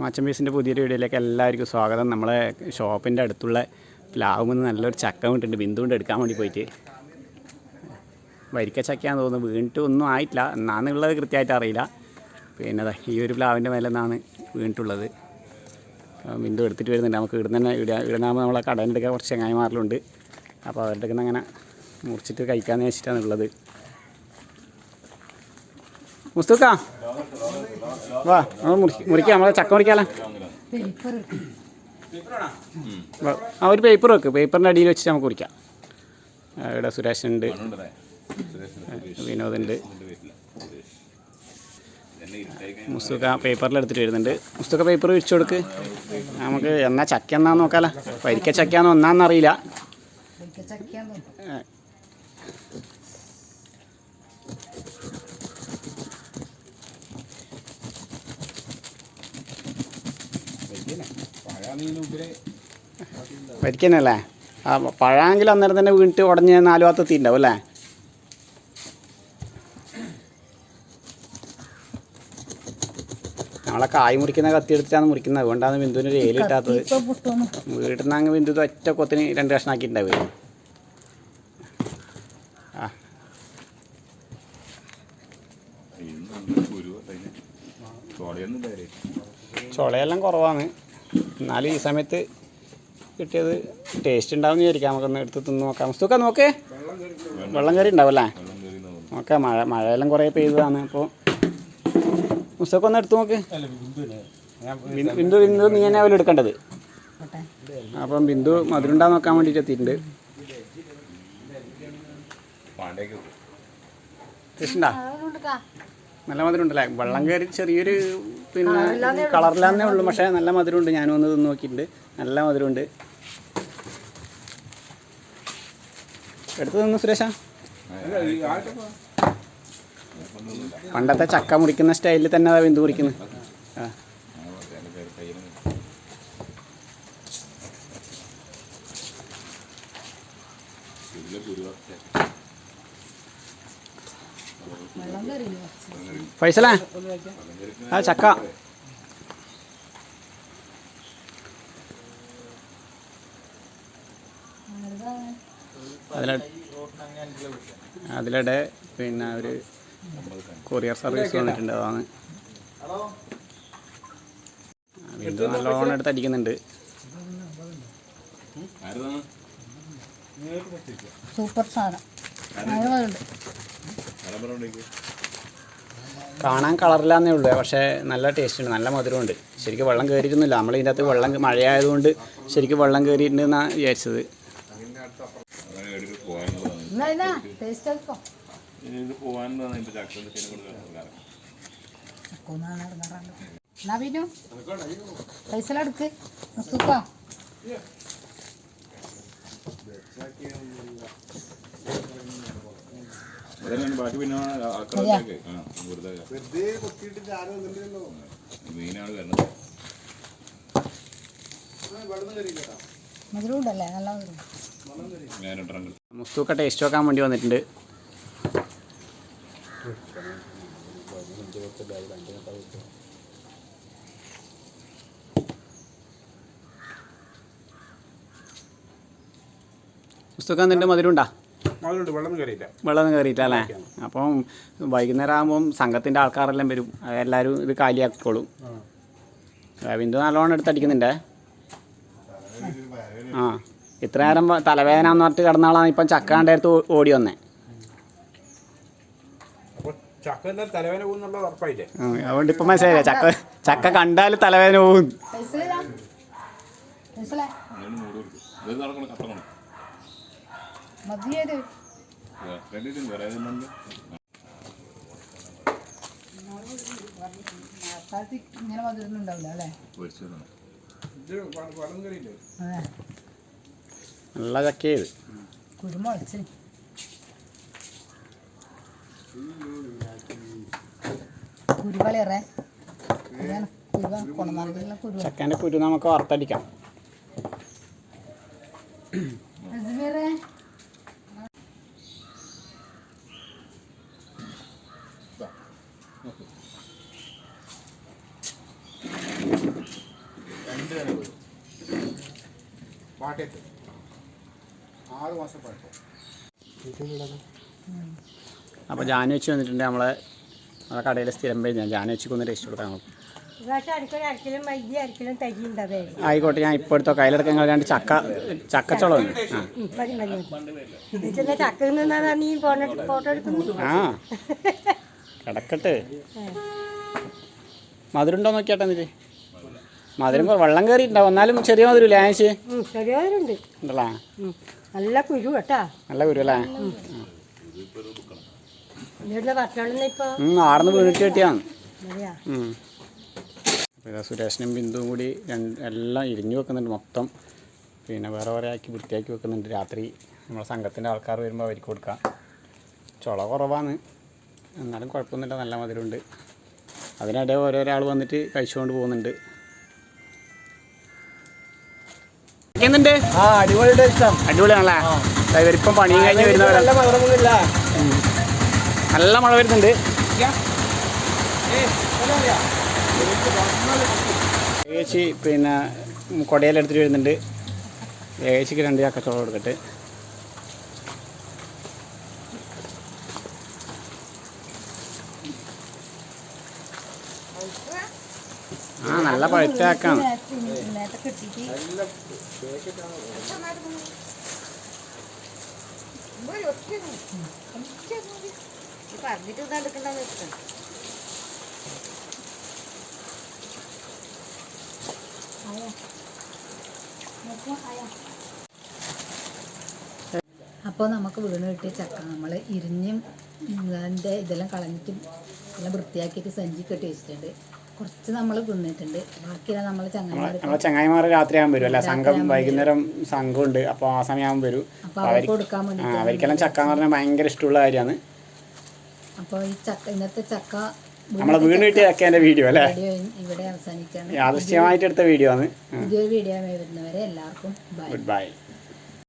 മാച്ചൻ പീസിന്റെ പുതിയൊരു വീഡിയോയിലേക്ക് എല്ലാവർക്കും സ്വാഗതം. നമ്മളെ ഷോപ്പിന്റെ അടുത്തുള്ള പ്ലാവ് നിന്ന് നല്ലൊരു ചക്ക വീണിട്ടുണ്ട് ബിന്ദു കൊണ്ട് എടുക്കാൻ വേണ്ടി പോയിട്ട്. വരിക്ക ചക്കയാന്ന് തോന്നുന്നു. വീണിട്ട് ഒന്നും ആയിട്ടില്ല. എന്നാന്നുള്ളത് കൃത്യമായിട്ട് അറിയില്ല. പിന്നെ ഈ ഒരു പ്ലാവിന്റെ മേലെ നിന്നാണ് വീണിട്ടുള്ളത്. ബിന്ദു എടുത്തിട്ട് വരുന്നുണ്ട്. നമുക്ക് ഇവിടുന്ന് തന്നെ ഇവിടെ ഇവിടുന്നാകുമ്പോൾ നമ്മളെ കടലെടുക്കാൻ കുറച്ച് ചങ്ങായിമാരിലുണ്ട് അപ്പോൾ അവരുടെ അടുക്കുന്ന അങ്ങനെ മുറിച്ചിട്ട് കഴിക്കാമെന്ന് വെച്ചിട്ടാണ് ഉള്ളത്. മുസ്തുക്ക. വാ നമ്മൾ മുറി മുറിക്കാം നമ്മളെ ചക്ക മുറിക്കാലോ. ആ ഒരു പേപ്പർ വെക്ക്. പേപ്പറിന്റെ അടിയിൽ വെച്ചിട്ട് നമുക്ക് കുറിക്കാം ഇവിടെ സുരേഷുണ്ട്. വിനോദുണ്ട്. മുസ്തുക്ക പേപ്പറിൽ എടുത്തിട്ട് വരുന്നുണ്ട്. മുസ്തുക്ക പേപ്പർ വിരിച്ചു കൊടുക്ക്. നമുക്ക് എന്നാ ചക്ക എന്നാന്ന് നോക്കാലോ. പരിക്ക ചക്കയാന്ന് ഒന്നാന്നറിയില്ല ആ, വരിക്കന്നല്ലേ ആ പഴമെങ്കിൽ അന്നേരം തന്നെ വീണിട്ട് ഉടഞ്ഞ് നാല് ഭാഗത്ത് എത്തിയിട്ടുണ്ടാവും അല്ലേ? നമ്മളെ കായ് മുറിക്കുന്ന കത്തി എടുത്തിട്ടാണ് മുറിക്കുന്നത്. അതുകൊണ്ടാണ് ബിന്ദുവിന് ഒരു ഏൽ ഇട്ടാത്തത്. വീട്ടിൽ നിന്ന് അങ്ങ് ബിന്ദു ഒറ്റ കൊത്തിന് രണ്ട് കഷ്ണാക്കിയിട്ടുണ്ടാവുക ആ. ചുളയെല്ലാം കുറവാണ്. എന്നാലും ഈ സമയത്ത് കിട്ടിയത് ടേസ്റ്റ് ഉണ്ടാവും വിചാരിക്കാം. നമുക്കൊന്ന് എടുത്ത് തിന്ന് നോക്കാം. മുസ്തുക്ക നോക്കേ. വെള്ളം കറി ഉണ്ടാവും അല്ലേ നോക്കാം മഴ മഴയെല്ലാം കുറേ പെയ്തതാണ്. അപ്പോൾ മുസ്തൊക്കെ ഒന്ന് എടുത്ത് നോക്ക്. ബിന്ദു ബിന്ദു ബിന്ദു നീ തന്നെ അവൽ എടുക്കേണ്ടത്. അപ്പം ബിന്ദു മധുരം നോക്കാൻ വേണ്ടിയിട്ട് എത്തിയിട്ടുണ്ട്. ടേസ്റ്റുണ്ടാ നല്ല മധുരം ഉണ്ടല്ലേ വെള്ളം കയറി ചെറിയൊരു പിന്നെ കളറിലാന്നേ ഉള്ളൂ. പക്ഷേ നല്ല മധുരമുണ്ട്. ഞാൻ വന്ന് തിന്ന് നോക്കിയിട്ടുണ്ട്. നല്ല മധുരമുണ്ട്. എടുത്തു തന്നു സുരേഷ? പണ്ടത്തെ ചക്ക മുറിക്കുന്ന സ്റ്റൈലിൽ തന്നെ അതാ ബിന്ദു മുറിക്കുന്നത് ആ. ഫൈസലേ? ആ ചക്ക. അതിലെ അതിലിടെ പിന്നെ ഒരു കൊറിയർ സർവീസ് വന്നിട്ടുണ്ട് അതാണ്. വീണ്ടും നല്ലോണം എടുത്ത് അടിക്കുന്നുണ്ട്. സൂപ്പർ സാധനം. കാണാൻ കളറില്ലാന്നേ ഉള്ളൂ. പക്ഷേ നല്ല ടേസ്റ്റ് ഉണ്ട്. നല്ല മധുരമുണ്ട്. ശരിക്കും വെള്ളം കയറിയിരുന്നില്ല നമ്മൾ ഇതിന്റെ അകത്ത് വെള്ളം മഴയായതുകൊണ്ട് ശരിക്കും വെള്ളം കയറിയിട്ടുണ്ടെന്നാണ് വിചാരിച്ചത്. ഇതാ ടേസ്റ്റ് ആയിക്കോ എന്നാ പിന്നെ പൈസ എടുക്ക് മുസ്തുക്ക ബാക്കി പിന്നെ ആക്രമണത്തേക്ക് ആ വെറുതെ മീനാണ് വരുന്നത്. മധുരം ഉണ്ടല്ലേ നല്ല മധുരം. മുസ്തുക്ക ടേസ്റ്റ് നോക്കാൻ വേണ്ടി വന്നിട്ടുണ്ട്. മുസ്തൂക്ക നിന്റെ മധുരം ഉണ്ടാ വെള്ളം കയറിയില്ല. അല്ലേ? അപ്പം വൈകുന്നേരം ആകുമ്പം സംഘത്തിന്റെ ആൾക്കാരെല്ലാം വരും. എല്ലാവരും ഇത് കാലിയാക്കിക്കോളും. ബിന്ദു നല്ലോണം എടുത്തടിക്കുന്നുണ്ടേ. ആ. ഇത്ര നേരം തലവേദന എന്ന് പറഞ്ഞിട്ട് കിടന്ന ആളാണ്. ഇപ്പം ചക്ക കണ്ടെടുത്ത് ഓടി വന്നേ. അതുകൊണ്ട് ഇപ്പം മനസ്സിലായില്ലേ? ചക്ക ചക്ക കണ്ടാൽ തലവേദന പോകും പൈസ ഇതാ പൈസലേ അങ്ങനെ നൂറ് കൊടുക്കും ഇത് നടക്കണം കട്ടണം മതിയത് മഴക്കാലത്ത് ഇങ്ങനെ മധുരം ഉണ്ടാവില്ല അല്ലേ? അതെ. നല്ല ചക്കയത്. കുരുമുളച്ച്. ചക്കേന്റെ കുരു നമുക്ക് വറുത്തടിക്കാം. അജ്മീറേ പാട്ടയത്ത് ആറ് മാസം പഴക്കം അപ്പോൾ ജാനു വെച്ച് വന്നിട്ടുണ്ട് നമ്മളെ നമ്മളെ കടയിലെ സ്ഥിരം പേര് ഞാൻ. ജാനു വെച്ചിക്ക് ഒന്ന് ടേസ്റ്റ് കൊടുക്കാൻ നോക്കും ആയിക്കോട്ടെ ഞാൻ ഇപ്പോൾ എടുത്തോ കയ്യിലെടുക്കാൻ രണ്ട് ചക്ക ചക്കച്ചോളം ആ. കിടക്കട്ടെ. മധുരം ഉണ്ടോ നോക്കിയാട്ടെ എന്നിട്ട്. മധുരം വെള്ളം കയറി ഉണ്ടാവും എന്നാലും ചെറിയ മധുരം ഇല്ല ഉണ്ടല്ലോ? നല്ല കുരു കേട്ടാ. നല്ല കുരു അല്ലേ? ആടന്ന് വീണിട്ട് കിട്ടിയാണ് മതിയാ. അപ്പോൾ ഇതാ സുരേഷനും ബിന്ദുവും കൂടി രണ്ട് എല്ലാം ഇരിഞ്ഞു വെക്കുന്നുണ്ട് മൊത്തം. പിന്നെ വേറെ വേറെ ആക്കി വൃത്തിയാക്കി വെക്കുന്നുണ്ട്. രാത്രി നമ്മളെ സംഘത്തിന്റെ ആൾക്കാർ വരുമ്പോൾ അവർക്ക് കൊടുക്കാം. ചുള കുറവാണ്. എന്നാലും കുഴപ്പമൊന്നുമില്ല. നല്ല മധുരമുണ്ട്. അതിനിടെ ഓരോരാൾ വന്നിട്ട് കഴിച്ചുകൊണ്ട് പോകുന്നുണ്ട്. ഇഷ്ടം അടിപൊളിയാണല്ലേ? ഇവരിപ്പം പണി കഴിഞ്ഞ് വരുന്നവരാ. നല്ല മഴ വരുന്നുണ്ട്. ഏച്ചി പിന്നെ കൊടയിലെടുത്തിട്ട് വരുന്നുണ്ട്. ഏച്ചിക്ക് രണ്ട് ചക്കച്ചോളം കൊടുക്കട്ടെ ആ നല്ല പഴുത്ത ചക്കാണ് നേരത്തെ ഇട്ടിട്ട് പറഞ്ഞിട്ട് എടുക്കണ്ടെന്ന് അപ്പോൾ നമുക്ക് വീണ് കിട്ടിയ ചക്ക നമ്മൾ ഇരിഞ്ഞും അതിന്റെ ഇതെല്ലാം കളഞ്ഞിട്ടും എല്ലാം വൃത്തിയാക്കിയിട്ട് സഞ്ചി കെട്ടി വെച്ചിട്ടുണ്ട്. കുറച്ച് നമ്മൾ തിന്നിട്ടുണ്ട്. ബാക്കിയെല്ലാം നമ്മൾ ചങ്ങന്മാർ നമ്മളെ ചങ്ങായിമാർ രാത്രിയാകുമ്പോൾ വരും അല്ല? സംഘം വൈകുന്നേരം സംഘമുണ്ട്. അപ്പോൾ ആ സമയമാകുമ്പോൾ വരും. അപ്പോൾ അവർക്ക് കൊടുക്കാൻ ആ അവർക്കെല്ലാം ചക്ക എന്ന് പറഞ്ഞാൽ ഭയങ്കര ഇഷ്ടമുള്ള കാര്യമാണ്. അപ്പോൾ ഈ ചക്ക ഇന്നത്തെ ചക്ക നമ്മളെ വീണ് കിട്ടിയ ചക്കേന്റെ വീഡിയോ അല്ലേ? ഇവിടെ അവസാനിക്കാണ് യാദൃശ്യമായിട്ട് എടുത്ത വീഡിയോ ആണ്. പുതിയൊരു വീഡിയോ വരുന്നവരെ എല്ലാവർക്കും ഗുഡ് ബൈ.